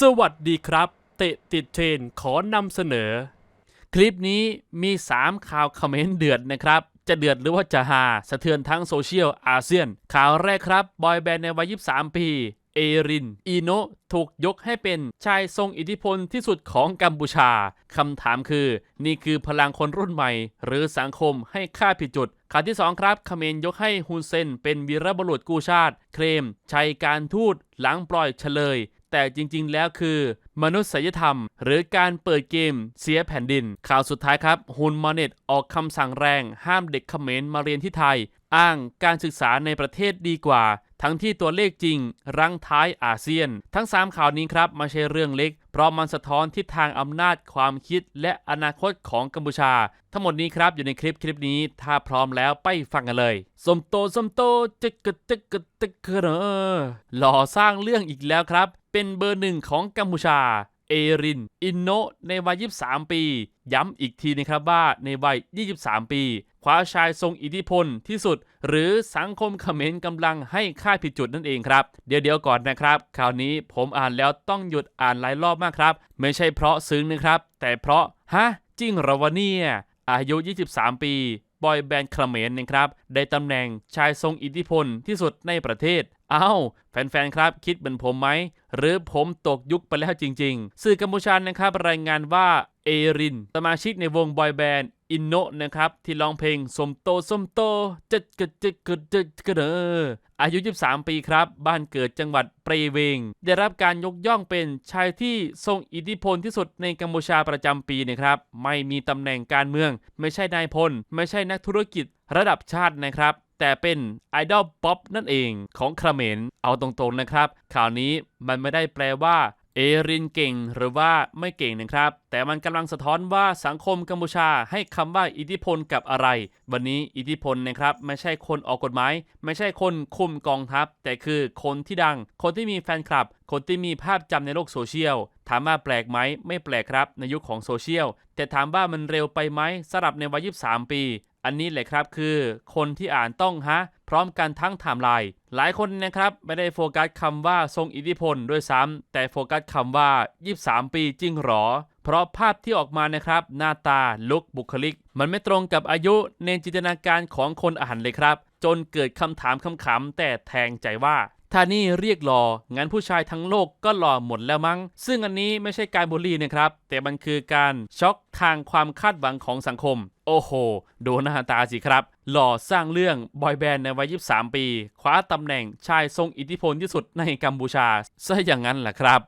สวัสดีครับ เตะติดเทรนขอนำเสนอ คลิปนี้มี 3 ข่าวคอมเมนต์เดือดนะครับ จะเดือดหรือว่าจะฮาสะเทือนทั้งโซเชียลอาเซียน ข่าวแรกครับ บอยแบนด์ในวัย 23 ปี เอริน อีโนถูกยกให้เป็นชายทรงอิทธิพลที่สุดของกัมพูชาคำถามคือ นี่คือพลังคนรุ่นใหม่ หรือสังคมให้ค่าผิดจุดข่าวที่ 2 ครับคเมรยกให้ฮุนเซนเป็นวีรบุรุษกู้ชาติ เคลม ชัยการทูตหลังปล่อยเฉลย แต่จริง ๆ แล้วคือ มนุษยธรรม หรือการเปิดเกมเสียแผ่นดิน ข่าวสุดท้ายครับฮุนมาเน็ตออกคำสั่งแรง ห้ามเด็กเขมรมาเรียนที่ไทย อ้างการศึกษาในประเทศดีกว่า ทั้งที่ตัวเลขจริง รั้งท้ายอาเซียน ทั้ง 3 ข่าวนี้ครับไม่ใช่เรื่องเล็ก เพราะมันสะท้อนทิศทางอำนาจความคิดและอนาคตของกัมพูชา ทั้งหมดนี้ครับอยู่ในคลิปคลิปนี้ถ้าพร้อมแล้วไปฟังกันเลยสมโตสมโตจึกกะจึกกะจึกเนอหล่อสร้างเรื่องอีกแล้วครับ เป็นเบอร์หนึ่งของกัมพูชาเอริน อินโนในวัย 23 ปี ย้ำอีกทีนะครับว่าในวัย 23 ปี คว้าชายทรงอิทธิพลที่สุด หรือสังคมเขมรกำลังให้ค่าผิดจุดนั่นเองครับ เดี๋ยวเดี๋ยวก่อนนะครับคราวนี้ผมอ่านแล้วต้องหยุดอ่านหลายรอบมากครับ ไม่ใช่เพราะซึ้งนะครับ แต่เพราะ ฮะ จริงหรอวะเนี่ย อายุ 23 ปีบอยแบนด์เขมรนะครับ ได้ตำแหน่งชายทรงอิทธิพลที่สุดในประเทศ อ้าแฟนๆ ครับ คิดเหมือนผมไหม หรือผมตกยุคไปแล้วจริงๆ สื่อกัมพูชานะครับ รายงานว่าเอริน สมาชิกในวงบอยแบนด์อินโนะนะครับ ที่ร้องเพลงสมโตสมโตจะกะจะกะจะกะเดออายุ 23 ปีครับ บ้านเกิดจังหวัดเปรเวง ได้รับการยกย่องเป็นชายที่ทรงอิทธิพลที่สุดในกัมพูชาประจำปีนะครับ ไม่มีตำแหน่งการเมือง ไม่ใช่นายพล ไม่ใช่นักธุรกิจระดับชาตินะครับ แต่เป็นไอดอลป๊อปนั่นเองของเมรเอาตรงๆนะครับ ข่าวนี้มันไม่ได้แปลว่าเอรินเก่งหรือว่าไม่เก่งนะครับ แต่มันกำลังสะท้อนว่าสังคมกัมพูชาให้คำว่าอิทธิพลกับอะไร วันนี้อิทธิพลนะครับ ไม่ใช่คนออกกฎหมาย ไม่ใช่คนคุมกองทัพ แต่คือคนที่ดัง คนที่มีแฟนคลับ คนที่มีภาพจำในโลกโซเชียลถามว่าแปลกไหมไม่แปลกครับในยุคของโซเชียลแต่ถามว่ามันเร็วไปไหมสำหรับในวัย 23 ปี อันนี้แหละครับคือคนที่อ่านต้องฮะ พร้อมกันทั้งไทม์ไลน์หลายคนนะครับไม่ได้โฟกัสคำว่าทรงอิทธิพลด้วยซ้ำแต่โฟกัสคำว่า 23 ปีจริงหรอ เพราะภาพที่ออกมานะครับ หน้าตาลุกบุคลิก มันไม่ตรงกับอายุในจินตนาการของคนอ่านเลยครับ จนเกิดคำถามคำๆแต่แทงใจว่า ถ้านี่เรียกหลอ่องั้นผู้ชายทั้งโลกก็หล่อหมดแล้วมั้ง ซึ่งอันนี้ไม่ใช่การบูลลี่นะครับ แต่มันคือการช็อกทางความคาดหวังของสังคม โอ้โห ดูหน้าตาสิครับ หล่อสร้างเรื่องบอยแบนด์ในวัย 23 ปี คว้าตำแหน่งชายทรงอิทธิพลที่สุดในกัมพูชาซะอย่างนั้นแหละครับ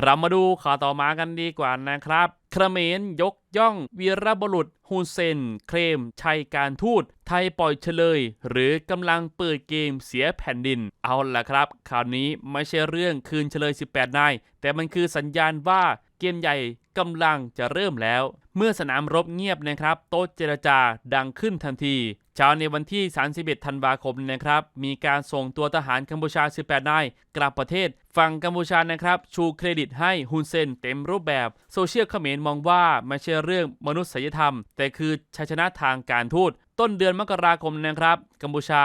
เรามาดูข่าวต่อมากันดีกว่านะครับเขมรยกย่องวีรบุรุษฮุนเซน เคลมชัยการทูต ไทยปล่อยเฉลย หรือกำลังเปิดเกมเสียแผ่นดิน เอาล่ะครับคราวนี้ไม่ใช่เรื่องคืนเฉลย 18 นาย แต่มันคือสัญญาณว่า เกมใหญ่กำลังจะเริ่มแล้ว เมื่อสนามรบเงียบนะครับ โต๊ะเจรจาดังขึ้นทันทีเช้าในวันที่ 31 ธันวาคมนะครับ มีการส่งตัวทหารกัมพูชา 18 นายกลับประเทศ ฝั่งกัมพูชานะครับ ชูเครดิตให้ฮุนเซนเต็มรูปแบบ โซเชียลเขมรมองว่าไม่ใช่เรื่องมนุษยธรรม แต่คือชัยชนะทางการทูต ต้นเดือนมกราคมนะครับ กัมพูชา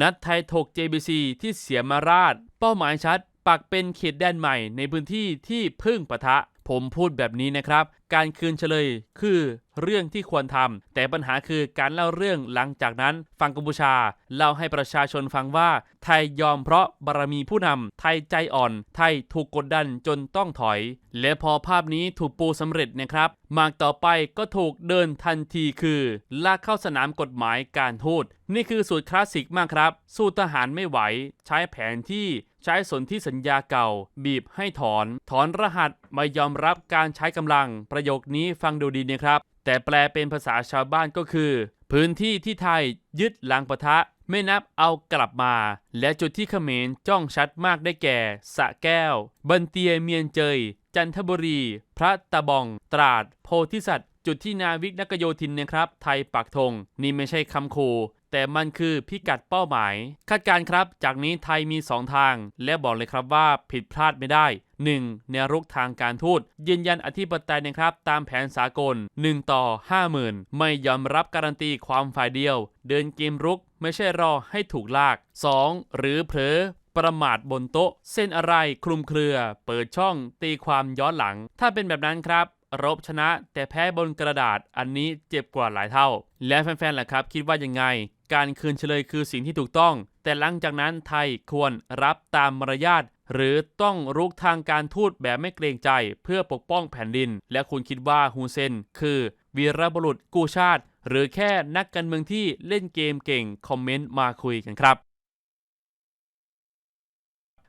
นัดไทยถก JBC ที่เสียมาราช เป้าหมายชัด ปักเป็นเขตแดนใหม่ในพื้นที่ที่พึ่งปะทะ ผมพูดแบบนี้นะครับ การคืนเฉลยคือเรื่องที่ควรทำแต่ปัญหาคือการเล่าเรื่องหลังจากนั้นฝั่งกัมพูชา เล่าให้ประชาชนฟังว่า ไทยยอมเพราะบารมีผู้นำไทยใจอ่อน ไทยถูกกดดันจนต้องถอย และพอภาพนี้ถูกปูสำเร็จนะครับ มากต่อไปก็ถูกเดินทันทีคือ ลากเข้าสนามกฎหมายการทูตนี่คือสูตรคลาสสิกมากครับ สู้ทหารไม่ไหว ใช้แผนที่ ใช้สนที่สัญญาเก่า บีบให้ถอน ถอนรหัสไม่ยอมรับการใช้กำลัง ประโยคนี้ฟังดูดีนะครับ แต่แปลเป็นภาษาชาวบ้านก็คือ พื้นที่ที่ไทยยึดหลังปะทะไม่นับเอากลับมา และจุดที่เขมรจ้องชัดมากได้แก่ สะแก้ว บันเตียเมียนเจย จันทบุรี พระตะบอง ตราด โพธิสัตว์ จุดที่นาวิกนักโยธินนะครับ ไทยปักธง นี่ไม่ใช่คำคู แต่มันคือพิกัดเป้าหมาย คาดการครับ จากนี้ไทยมี 2 ทาง และบอกเลยครับว่าผิดพลาดไม่ได้ 1. แนวรุกทางการทูตยืนยันอธิปไตยนะครับ ตามแผนสากล 1 ต่อ 50,000 ไม่ยอมรับการันตีความฝ่ายเดียว เดินเกมรุกไม่ใช่รอให้ถูกลาก 2. หรือเผลอประมาทบนโต๊ะ เส้นอะไรคลุมเครือ เปิดช่องตีความย้อนหลัง ถ้าเป็นแบบนั้นครับ รบชนะแต่แพ้บนกระดาษอันนี้เจ็บกว่าหลายเท่า และแฟนๆล่ะครับ คิดว่ายังไง การคืนเฉลยคือสิ่งที่ถูกต้อง แต่หลังจากนั้นไทยควรรับตามมารยาทหรือต้องรุกทางการทูตแบบไม่เกรงใจ เพื่อปกป้องแผ่นดิน และคุณคิดว่าฮูเซน คือวีรบุรุษกู้ชาติ หรือแค่นักการเมืองที่เล่นเกมเก่ง คอมเมนต์มาคุยกันครับ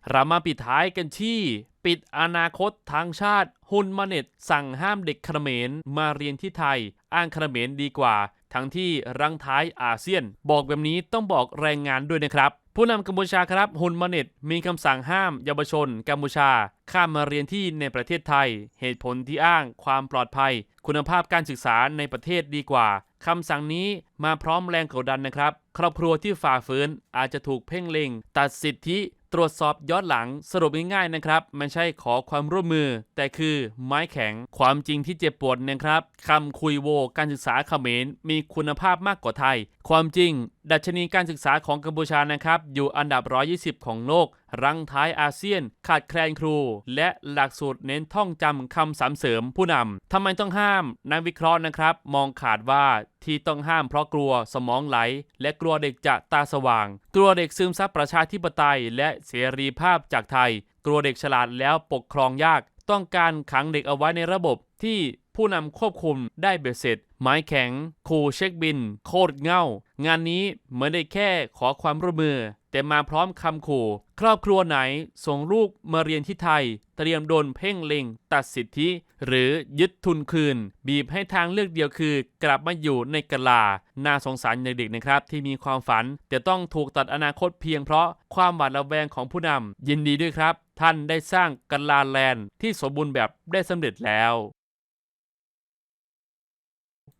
เรามาปิดท้ายกันที่ ปิดอนาคตทางชาติ ฮุนมาเน็ตสั่งห้ามเด็กเขมรมาเรียนที่ไทย อ้างเขมรดีกว่า ทั้งที่รังท้ายอาเซียน บอกแบบนี้ต้องบอกแรงงานด้วยนะครับ ผู้นำกัมพูชาครับฮุนมาเน็ตมีคำสั่งห้ามเยาวชน กัมพูชา ข้ามมาเรียนที่ในประเทศไทย เหตุผลที่อ้างความปลอดภัย คุณภาพการศึกษาในประเทศดีกว่าคำสั่งนี้มาพร้อมแรงกดดันนะครับ ครอบครัวที่ฝ่าฝืนอาจจะถูกเพ่งเล็ง ตัดสิทธิ ตรวจสอบย้อนหลังสรุปง่ายๆนะครับไม่ใช่ขอความร่วมมือ แต่คือไม้แข็งความจริงที่เจ็บปวดนะครับคำคุยโวการศึกษาเขมรมีคุณภาพมากกว่าไทย ความจริง ดัชนีการศึกษาของกัมพูชานะครับ อยู่อันดับ 120 ของโลก รังท้ายอาเซียน ขาดแคลนครู และหลักสูตรเน้นท่องจำคำสามเสริมผู้นำทำไมต้องห้าม นักวิเคราะห์นะครับ มองขาดว่าที่ต้องห้ามเพราะกลัวสมองไหล และกลัวเด็กจะตาสว่าง กลัวเด็กซึมซับประชาธิปไตย และเสรีภาพจากไทย กลัวเด็กฉลาดแล้วปกครองยาก ต้องการขังเด็กเอาไว้ในระบบที่ ผู้นำควบคุมได้เบ็ดเสร็จ ไม้แข็ง คูเช็คบิน โคตรเง่า งานนี้ไม่ได้แค่ขอความร่วมมือ แต่มาพร้อมคำขู่ ครอบครัวไหนส่งลูกมาเรียนที่ไทย เตรียมโดนเพ่งเล็ง ตัดสิทธิ หรือยึดทุนคืน บีบให้ทางเลือกเดียวคือ กลับมาอยู่ในกะลา น่าสงสารเด็กๆนะครับ ที่มีความฝัน แต่ต้องถูกตัดอนาคตเพียงเพราะความหวาดระแวงของผู้นำยินดีด้วยครับ ท่านได้สร้างกะลาแลนด์ที่สมบูรณ์แบบได้สำเร็จแล้ว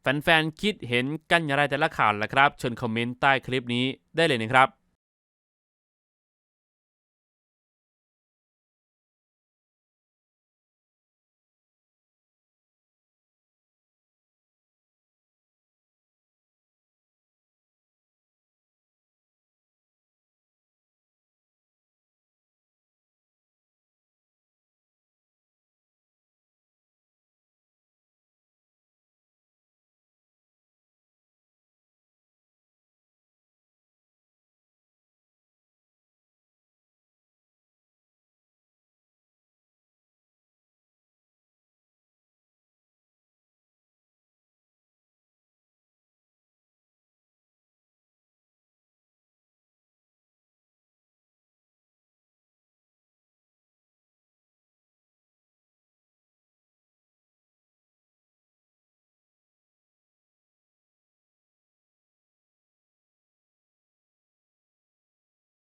แฟนๆ คิดเห็นกันอย่างไรแต่ละข่าวล่ะครับ เชิญคอมเมนต์ใต้คลิปนี้ได้เลยนะครับ